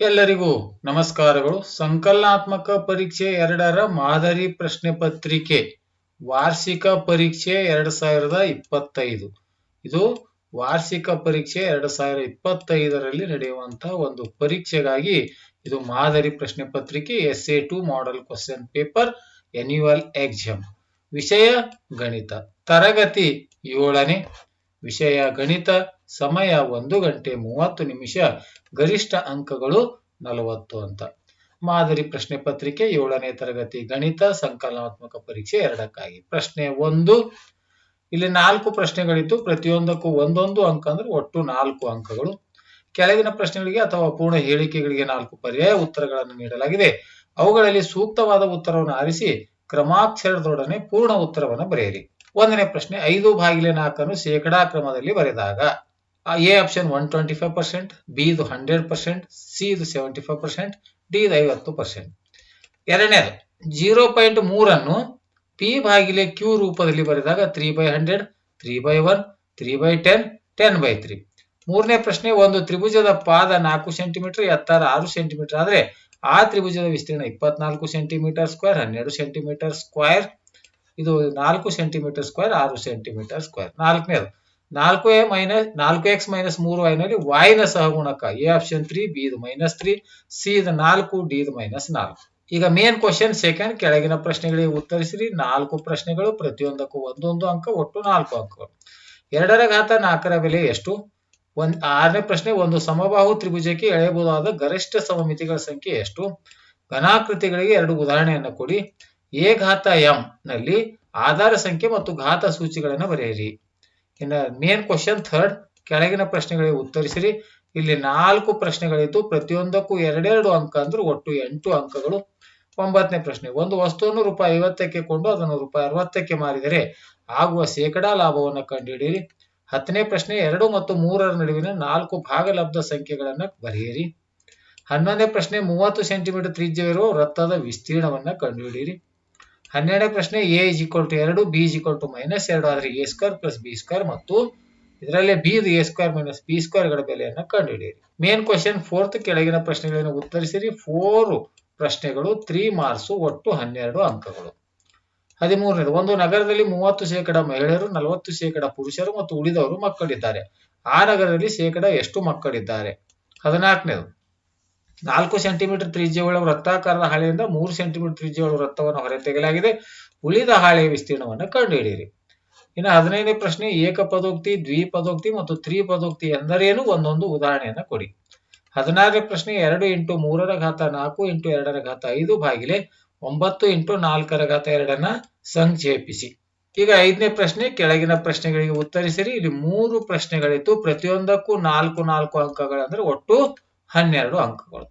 ಎಲ್ಲರಿಗೂ ನಮಸ್ಕಾರಗಳು. ಸಂಕಲನಾತ್ಮಕ ಪರೀಕ್ಷೆ ಎರಡರ ಮಾದರಿ ಪ್ರಶ್ನೆ ಪತ್ರಿಕೆ, ವಾರ್ಷಿಕ ಪರೀಕ್ಷೆ ಎರಡ್ ಸಾವಿರದ ಇಪ್ಪತ್ತೈದು. ಇದು ವಾರ್ಷಿಕ ಪರೀಕ್ಷೆ ಎರಡು ಸಾವಿರದ ಇಪ್ಪತ್ತೈದರಲ್ಲಿ ನಡೆಯುವಂತಹ ಒಂದು ಪರೀಕ್ಷೆಗಾಗಿ ಇದು ಮಾದರಿ ಪ್ರಶ್ನೆ ಪತ್ರಿಕೆ S A two model question paper annual exam ವಿಷಯ ಗಣಿತ. ತರಗತಿ ಏಳನೇ ವಿಷಯ ಗಣಿತ. ಸಮಯ ಒಂದು ಗಂಟೆ ಮೂವತ್ತು ನಿಮಿಷ, ಗರಿಷ್ಠ ಅಂಕಗಳು ನಲವತ್ತು ಅಂತ. ಮಾದರಿ ಪ್ರಶ್ನೆ ಪತ್ರಿಕೆ ಏಳನೇ ತರಗತಿ ಗಣಿತ ಸಂಕಲನಾತ್ಮಕ ಪರೀಕ್ಷೆ ಎರಡಕ್ಕಾಗಿ. ಪ್ರಶ್ನೆ ಒಂದು, ಇಲ್ಲಿ ನಾಲ್ಕು ಪ್ರಶ್ನೆಗಳಿದ್ದು, ಪ್ರತಿಯೊಂದಕ್ಕೂ ಒಂದೊಂದು ಅಂಕ ಅಂದ್ರೆ ಒಟ್ಟು ನಾಲ್ಕು ಅಂಕಗಳು. ಕೆಳಗಿನ ಪ್ರಶ್ನೆಗಳಿಗೆ ಅಥವಾ ಪೂರ್ಣ ಹೇಳಿಕೆಗಳಿಗೆ ನಾಲ್ಕು ಪರ್ಯಾಯ ಉತ್ತರಗಳನ್ನು ನೀಡಲಾಗಿದೆ. ಅವುಗಳಲ್ಲಿ ಸೂಕ್ತವಾದ ಉತ್ತರವನ್ನು ಆರಿಸಿ, ಕ್ರಮಾಕ್ಷರದೊಡನೆ ಪೂರ್ಣ ಉತ್ತರವನ್ನು ಬರೆಯಿರಿ. ಒಂದನೇ ಪ್ರಶ್ನೆ, ಐದು ಬಾಗಿಲೆ ನಾಲ್ಕನ್ನು ಶೇಕಡಾ ಕ್ರಮದಲ್ಲಿ ಬರೆದಾಗ. A option one twenty five percent B ಇದು ಹಂಡ್ರೆಡ್ ಪರ್ಸೆಂಟ್ ಸಿ ಇದು ಸೆವೆಂಟಿ ಫೈವ್ ಪರ್ಸೆಂಟ್ ಡಿ ಇದು ಐವತ್ತು ಪರ್ಸೆಂಟ್ ಎರಡನೇದು ಜೀರೋ ಪಾಯಿಂಟ್ ಮೂರನ್ನು ಪಿ ಬಾಗಿಲೆ ಕ್ಯೂ ರೂಪದಲ್ಲಿ ಬರೆದಾಗ three by hundred three by one three by ten ten by three ಮೂರನೇ ಪ್ರಶ್ನೆ, ಒಂದು ತ್ರಿಭುಜದ ಪಾದ ನಾಲ್ಕು ಸೆಂಟಿಮೀಟರ್ ಎತ್ತರ ಆರು ಸೆಂಟಿಮೀಟರ್ ಆದರೆ ಆ ತ್ರಿಭುಜದ ವಿಸ್ತೀರ್ಣ ಇಪ್ಪತ್ನಾಲ್ಕು ಸೆಂಟಿಮೀಟರ್ ಸ್ಕ್ವೇರ್ ಹನ್ನೆರಡು ಸೆಂಟಿಮೀಟರ್ ಸ್ಕ್ವೇರ್ ಇದು ನಾಲ್ಕು ಸೆಂಟಿಮೀಟರ್ ಸ್ಕ್ವೇರ್ ಆರು ಸೆಂಟಿಮೀಟರ್ ಸ್ಕ್ವೇರ್ ನಾಲ್ಕನೇದು ನಾಲ್ಕು ಎ ಮೈನಸ್, ನಾಲ್ಕು ಎಕ್ಸ್ ಮೈನಸ್ ಮೂರು ಐನಲ್ಲಿ ವಾಯ್ನ ಸಹಗುಣಕ ಎ ಆಪ್ಷನ್ ತ್ರೀ ಬಿ ಇದು ಮೈನಸ್ ತ್ರೀ ಸಿ ಇದು ನಾಲ್ಕು ಡಿ ಇದು ಮೈನಸ್ ನಾಲ್ಕು. ಈಗ ಮೇನ್ ಕ್ವಶನ್ ಸೆಕೆಂಡ್ ಕೆಳಗಿನ ಪ್ರಶ್ನೆಗಳಿಗೆ ಉತ್ತರಿಸಿರಿ. ನಾಲ್ಕು ಪ್ರಶ್ನೆಗಳು ಪ್ರತಿಯೊಂದಕ್ಕೂ ಒಂದೊಂದು ಅಂಕ, ಒಟ್ಟು ನಾಲ್ಕು ಅಂಕಗಳು. ಎರಡರ ಘಾತ ನಾಲ್ಕರ ಬೆಲೆ ಎಷ್ಟು? ಒಂದ್, ಆರನೇ ಪ್ರಶ್ನೆ, ಒಂದು ಸಮಬಾಹು ತ್ರಿಭುಜಕ್ಕೆ ಎಳೆಯಬಹುದಾದ ಗರಿಷ್ಠ ಸಮಮಿತಿಗಳ ಸಂಖ್ಯೆ ಎಷ್ಟು? ಘನಾಕೃತಿಗಳಿಗೆ ಎರಡು ಉದಾಹರಣೆಯನ್ನು ಕೊಡಿ. ಎ ಘಾತ ಎಂ ನಲ್ಲಿ ಆಧಾರ ಸಂಖ್ಯೆ ಮತ್ತು ಘಾತ ಸೂಚಿಗಳನ್ನು ಬರೆಯಿರಿ. ಇನ್ನ ಮೇನ್ ಕ್ವಶನ್ ಥರ್ಡ್ ಕೆಳಗಿನ ಪ್ರಶ್ನೆಗಳಿಗೆ ಉತ್ತರಿಸಿರಿ. ಇಲ್ಲಿ ನಾಲ್ಕು ಪ್ರಶ್ನೆಗಳಿದ್ದು ಪ್ರತಿಯೊಂದಕ್ಕೂ ಎರಡೆರಡು ಅಂಕ ಅಂದ್ರೆ ಒಟ್ಟು ಎಂಟು ಅಂಕಗಳು. ಒಂಬತ್ತನೇ ಪ್ರಶ್ನೆ, ಒಂದು ವಸ್ತುವನ್ನು ರೂಪಾಯಿ ಐವತ್ತಕ್ಕೆ ಕೊಂಡು ಅದನ್ನು ರೂಪಾಯಿ ಅರವತ್ತಕ್ಕೆ ಮಾರಿದರೆ ಆಗುವ ಶೇಕಡಾ ಲಾಭವನ್ನು ಕಂಡುಹಿಡಿಯಿರಿ. ಹತ್ತನೇ ಪ್ರಶ್ನೆ, ಎರಡು ಮತ್ತು ಮೂರರ ನಡುವಿನ ನಾಲ್ಕು ಭಾಗಲಬ್ಧ ಸಂಖ್ಯೆಗಳನ್ನು ಬರೆಯಿರಿ. ಹನ್ನೊಂದನೇ ಪ್ರಶ್ನೆ, ಮೂವತ್ತು ಸೆಂಟಿಮೀಟರ್ ತ್ರಿಜ್ಯವಿರುವ ವೃತ್ತದ ವಿಸ್ತೀರ್ಣವನ್ನು ಕಂಡುಹಿಡಿಯಿರಿ. ಹನ್ನೆರಡನೇ ಪ್ರಶ್ನೆ ಎ ಇಸ್ ಈಕ್ವಲ್ ಟು ಎರಡು B is equal to minus ಎರಡು. ಆದರೆ A square plus B square ಮತ್ತು ಇದರಲ್ಲೇ B A square minus B ಸ್ಕ್ವೇರ್ಗಳ ಬೆಲೆಯನ್ನು ಕಂಡುಹಿಡಿಯಿರಿ. ಮೇನ್ ಕ್ವಶನ್ ಫೋರ್ತ್ ಕೆಳಗಿನ ಪ್ರಶ್ನೆಗಳನ್ನು ಉತ್ತರಿಸಿರಿ. ಫೋರ್ ಪ್ರಶ್ನೆಗಳು ತ್ರೀ ಮಾರ್ಕ್ಸ್ ಒಟ್ಟು ಹನ್ನೆರಡು ಅಂಕಗಳು. ಹದಿಮೂರನೇದು, ಒಂದು ನಗರದಲ್ಲಿ ಮೂವತ್ತು ಶೇಕಡ ಮಹಿಳೆಯರು, ನಲವತ್ತು ಶೇಕಡ ಪುರುಷರು ಮತ್ತು ಉಳಿದವರು ಮಕ್ಕಳಿದ್ದಾರೆ. ಆ ನಗರದಲ್ಲಿ ಶೇಕಡ ಎಷ್ಟು ಮಕ್ಕಳಿದ್ದಾರೆ? ಹದಿನಾಲ್ಕನೇದು ನಾಲ್ಕು ಸೆಂಟಿಮೀಟರ್ ತ್ರಿಜ್ಯವುಳ್ಳ ವೃತ್ತಾಕಾರದ ಹಾಳೆಯಿಂದ ಮೂರು ಸೆಂಟಿಮೀಟರ್ ತ್ರಿಜ್ಯವುಳ್ಳ ವೃತ್ತವನ್ನು ಹೊರತೆಗೆಲಾಗಿದೆ ಉಳಿದ ಹಾಳೆಯ ವಿಸ್ತೀರ್ಣವನ್ನು ಕಂಡುಹಿಡಿಯಿರಿ. ಇನ್ನು ಹದಿನೈದನೇ ಪ್ರಶ್ನೆ, ಏಕಪದೋಕ್ತಿ, ದ್ವಿಪದೋಕ್ತಿ ಮತ್ತು ತ್ರಿಪದೋಕ್ತಿ ಎಂದರೇನು? ಒಂದೊಂದು ಉದಾಹರಣೆಯನ್ನು ಕೊಡಿ. ಹದಿನಾರನೇ ಪ್ರಶ್ನೆ, ಎರಡು ಇಂಟು ಮೂರರ ಘಾತ ನಾಲ್ಕು ಇಂಟು ಎರಡರ ಘಾತ ಐದು ಬಾಗಿಲೆ ಒಂಬತ್ತು ಇಂಟು ನಾಲ್ಕರ ಘಾತ ಎರಡನ್ನ ಸಂಕ್ಷೇಪಿಸಿ. ಈಗ ಐದನೇ ಪ್ರಶ್ನೆ, ಕೆಳಗಿನ ಪ್ರಶ್ನೆಗಳಿಗೆ ಉತ್ತರಿಸಿರಿ. ಇಲ್ಲಿ ಮೂರು ಪ್ರಶ್ನೆಗಳಿತ್ತು ಪ್ರತಿಯೊಂದಕ್ಕೂ ನಾಲ್ಕು ನಾಲ್ಕು ಅಂಕಗಳಂದ್ರೆ ಒಟ್ಟು ಹನ್ನೆರಡು ಅಂಕಗಳು.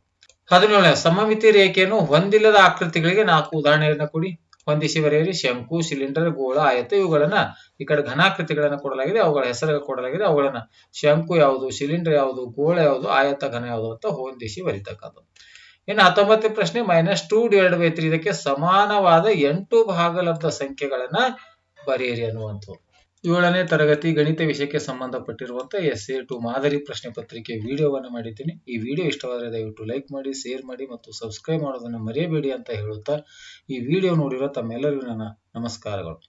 ಹದಿನೇಳನೇ ಸಮಮಿತಿ ರೇಖೆಯನ್ನು ಹೊಂದಿಲ್ಲದ ಆಕೃತಿಗಳಿಗೆ ನಾಲ್ಕು ಉದಾಹರಣೆಗಳನ್ನ ಕೊಡಿ. ಹೊಂದಿಸಿ ಬರೆಯಿರಿ. ಶಂಕು, ಸಿಲಿಂಡರ್, ಗೋಳ, ಆಯತ, ಇವುಗಳನ್ನ ಈ ಕಡೆ ಘನಾಕೃತಿಗಳನ್ನ ಕೊಡಲಾಗಿದೆ, ಅವುಗಳ ಹೆಸರು ಕೊಡಲಾಗಿದೆ, ಅವುಗಳನ್ನ ಶಂಕು ಯಾವುದು, ಸಿಲಿಂಡರ್ ಯಾವುದು, ಗೋಳ ಯಾವುದು, ಆಯತ, ಘನ ಯಾವುದು ಅಂತ ಹೊಂದಿಸಿ ಬರೀತಕ್ಕಂಥದ್ದು ಇನ್ನು ಹತ್ತೊಂಬತ್ತನೇ ಪ್ರಶ್ನೆ minus two divide by three ಇದಕ್ಕೆ ಸಮಾನವಾದ ಎಂಟು ಭಾಗಲಬ್ಧ ಸಂಖ್ಯೆಗಳನ್ನ ಬರೆಯಿರಿ ಅನ್ನುವಂಥದ್ದು. ಏಳನೇ ತರಗತಿ ಗಣಿತ ವಿಷಯಕ್ಕೆ ಸಂಬಂಧಪಟ್ಟಿರುವಂತಹ ಎಸ್ ಎ ಟು ಮಾದರಿ ಪ್ರಶ್ನೆ ಪತ್ರಿಕೆ ವಿಡಿಯೋವನ್ನು ಮಾಡಿದ್ದೀನಿ. ಈ ವಿಡಿಯೋ ಇಷ್ಟವಾದರೆ ದಯವಿಟ್ಟು ಲೈಕ್ ಮಾಡಿ, ಶೇರ್ ಮಾಡಿ ಮತ್ತು ಸಬ್ಸ್ಕ್ರೈಬ್ ಮಾಡೋದನ್ನು ಮರೆಯಬೇಡಿ ಅಂತ ಹೇಳುತ್ತಾ ಈ ವಿಡಿಯೋ ನೋಡಿರೋ ತಮ್ಮೆಲ್ಲರಿಗೂ ನನ್ನ ನಮಸ್ಕಾರಗಳು.